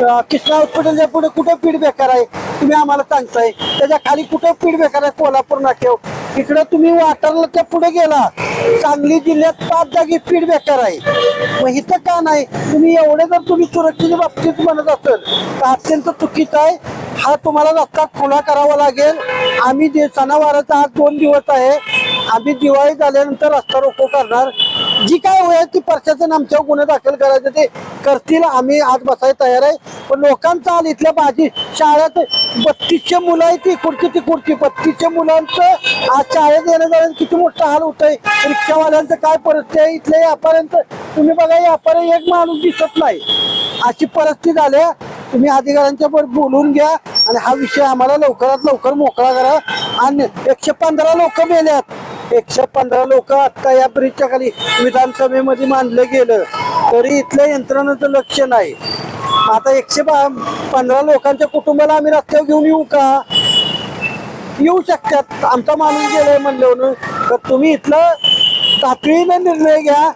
अं, कृष्णा हॉस्पिटलच्या पुढे कुठं पीठ बेकार आहे? तुम्ही आम्हाला सांगताय. त्याच्याखाली कुठं पीठ बेकार आहे कोल्हापूर नाक्यावर? इकडं तुम्ही वाटरला त्या पुढे गेला. सांगली जिल्ह्यात पाच जागी पीठ बेकार आहे. मग इथं का नाही? तुम्ही एवढे जर तुम्ही सुरक्षेच्या बाबतीत म्हणत असेल तर अत्यंत चुकीचं आहे. हा तुम्हाला रस्ता खुला करावा लागेल. आम्ही जे सणावाराचा आज दोन दिवस आहे. आम्ही दिवाळी झाल्यानंतर रस्ता रोको करणार. जी काय होईल ती प्रशासन आमच्यावर गुन्हे दाखल करायचे ते करतील. आम्ही आज बसायला तयार आहे. पण लोकांचा आज इथल्या भाजी शाळेत बत्तीसशे मुलं आहेत ती खुर्ची ती खुर्ची बत्तीसशे मुलांचं आज शाळेत येणं जाणं किती मोठं हाल होत आहे रिक्षावाल्यांचं काय परिस्थिती आहे? इथल्या व्यापाऱ्यांचं तुम्ही बघा व्यापारी एक माणूस दिसत नाही. अशी परिस्थिती झाली आहे. तुम्ही अधिकाऱ्यांच्या बोलून घ्या आणि हा विषय आम्हाला लवकरात लवकर मोकळा करा. आणि एकशे पंधरा लोक मेल्यात. एकशे पंधरा लोक आता या ब्रिजच्या खाली विधानसभेमध्ये मानलं गेलं. तरी इथल्या यंत्रणेचं लक्ष नाही. आता एकशे बा- पंधरा लोकांच्या कुटुंबाला आम्ही रस्त्यावर घेऊन येऊ का? येऊ शकतात. आमचा माणूस गेलाय म्हणलं तर तुम्ही इथलं तातडीनं निर्णय घ्या.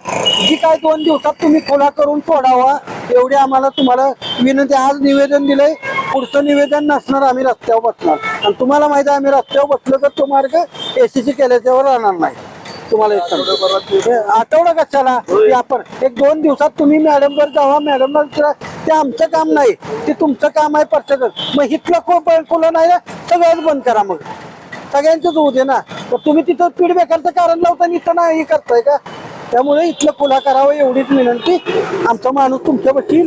जी काय दोन दिवसात तुम्ही खुला करून सोडावा. एवढी आम्हाला तुम्हाला विनंती आज निवेदन दिलंय पुढचं निवेदन नसणार आम्ही रस्त्यावर बसणार. आणि तुम्हाला माहिती आहे आम्ही रस्त्यावर बसलो तर तो मार्ग एसीसी केल्याच्यावर राहणार नाही. तुम्हाला एक आठवडा कशाला? आपण एक दोन दिवसात तुम्ही मॅडमवर जावा मॅडमला विचारा. ते आमचं काम नाही. ते तुमचं काम आहे प्रत्येक मग इथलं को खुलं नाही ना सगळंच बंद करा मग. सगळ्यांचंच होऊ दे ना. तर तुम्ही तिथं पीठ बेकारचं कारण लावता इथं नाही करताय का? त्यामुळे इथलं खुला करावं एवढीच विनंती. आमचा माणूस तुमच्यापाशी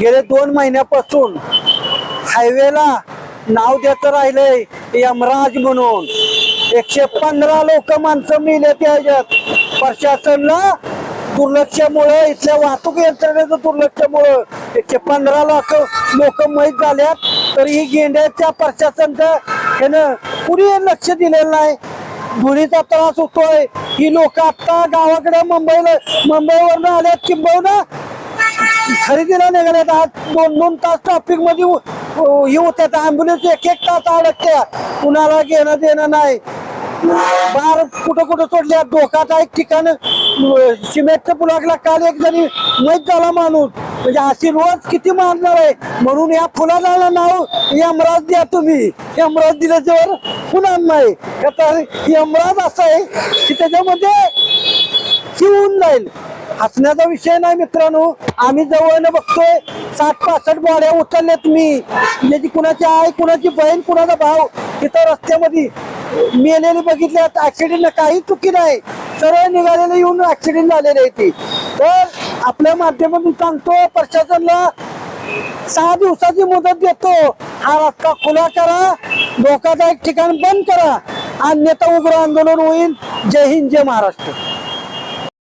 गेले दोन महिन्यापासून हायवेला नाव द्यायचं राहिलंय यमराज म्हणून. एकशे पंधरा लोक माणसं मिले त्याच्यात प्रशासनला दुर्लक्षामुळे इथल्या वाहतूक यंत्रणेचं दुर्लक्षामुळं एकशे पंधरा लाख लोक मैत झाल्यात. तरी ही गेंड्याच्या प्रशासनचं ह्यानं कुणी लक्ष दिलेलं नाही. धुळीचा त्रास होतोय. ही लोक आता गावाकडे मुंबईला मुंबईवरनं आल्यात किंबहुना खरेदीला निघाल्यात. आज दोन दोन तास ट्रॅफिकमध्ये उ- उ- हे होत्यात. एक एक तास अडकत्या कुणाला घेणं देणं नाही. बार कुठं कुठं सोडल्या धोकादायक ठिकाण. सिमेंटच्या पुलाकला काल एक जणी मैत झाला माणूस. म्हणजे अशी रोज किती मारणार आहे? म्हणून या फुलाला नाव यमराज द्या तुम्ही. यमराज दिल्याच्यावर पुन्हा नाही आता यमराज असा आहे की त्याच्यामध्ये शिवून जाईल. हसण्याचा विषय नाही मित्रांनो. आम्ही जवळनं बघतोय. साठ पासष्ट बॉड्या उचलल्यात मी. म्हणजे कुणाची आई कुणाची बहीण कुणाचा भाव तिथं रस्त्यामध्ये मेलेले बघितल्यात. ऍक्सिडेंट काही चुकी नाही. सरळ निघालेले येऊन ऍक्सिडेंट झालेले आहे ती. तर आपल्या माध्यमातून सांगतो प्रशासनला सहा दिवसाची मुदत देतो. हा रस्ता खुला करा धोकादायक ठिकाण बंद करा. अन्यथा उग्र आंदोलन होईल. जय हिंद जय महाराष्ट्र.